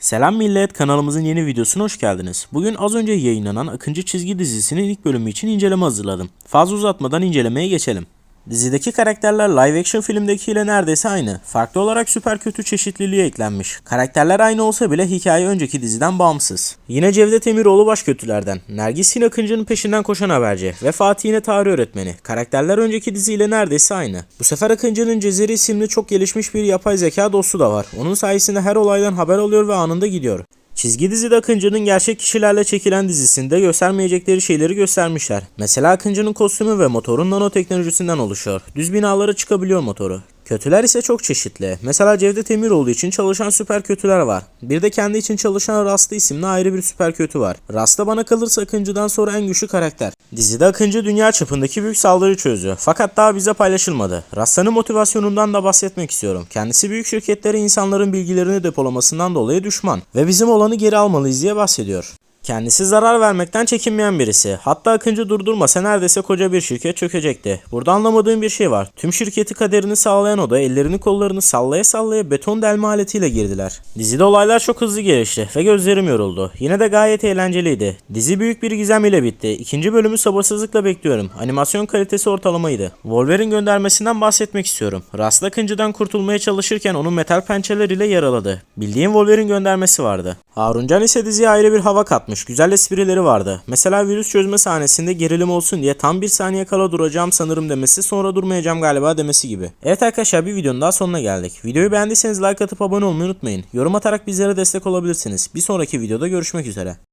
Selam millet kanalımızın yeni videosuna hoş geldiniz. Bugün az önce yayınlanan Akıncı çizgi dizisinin ilk bölümü için inceleme hazırladım. Fazla uzatmadan incelemeye geçelim. Dizideki karakterler live action filmdekiyle neredeyse aynı. Farklı olarak süper kötü çeşitliliği eklenmiş. Karakterler aynı olsa bile hikaye önceki diziden bağımsız. Yine Cevdet Emiroğlu baş kötülerden. Nergis yine Akıncı'nın peşinden koşan haberci. Ve Fatih yine tarih öğretmeni. Karakterler önceki diziyle neredeyse aynı. Bu sefer Akıncı'nın Cezeri isimli çok gelişmiş bir yapay zeka dostu da var. Onun sayesinde her olaydan haber alıyor ve anında gidiyor. Çizgi dizide Akıncı'nın gerçek kişilerle çekilen dizisinde göstermeyecekleri şeyleri göstermişler. Mesela Akıncı'nın kostümü ve motorun nanoteknolojisinden oluşuyor. Düz binalara çıkabiliyor motoru. Kötüler ise çok çeşitli. Mesela Cevdet Emiroğlu için çalışan süper kötüler var. Bir de kendi için çalışan Rasta isimli ayrı bir süper kötü var. Rasta bana kalırsa Akıncı'dan sonra en güçlü karakter. Dizide Akıncı dünya çapındaki büyük saldırı çözdü. Fakat daha bize paylaşılmadı. Rasta'nın motivasyonundan da bahsetmek istiyorum. Kendisi büyük şirketlere insanların bilgilerini depolamasından dolayı düşman ve bizim olanı geri almalıyız diye bahsediyor. Kendisi zarar vermekten çekinmeyen birisi. Hatta Akıncı durdurmasa neredeyse koca bir şirket çökecekti. Burada anlamadığım bir şey var. Tüm şirketi kaderini sağlayan oda ellerini kollarını sallaya sallaya beton delme aletiyle girdiler. Dizide olaylar çok hızlı gelişti ve gözlerim yoruldu. Yine de gayet eğlenceliydi. Dizi büyük bir gizem ile bitti. İkinci bölümü sabırsızlıkla bekliyorum. Animasyon kalitesi ortalamaydı. Wolverine göndermesinden bahsetmek istiyorum. Rasta Akıncı'dan kurtulmaya çalışırken onu metal pençeleriyle yaraladı. Bildiğim Wolverine göndermesi vardı. Haruncan ise diziye ayrı bir hava katmış. Güzel esprileri vardı. Mesela virüs çözme sahnesinde gerilim olsun diye tam bir saniye kala duracağım sanırım demesi sonra durmayacağım galiba demesi gibi. Evet arkadaşlar bir videonun daha sonuna geldik. Videoyu beğendiyseniz like atıp abone olmayı unutmayın. Yorum atarak bizlere destek olabilirsiniz. Bir sonraki videoda görüşmek üzere.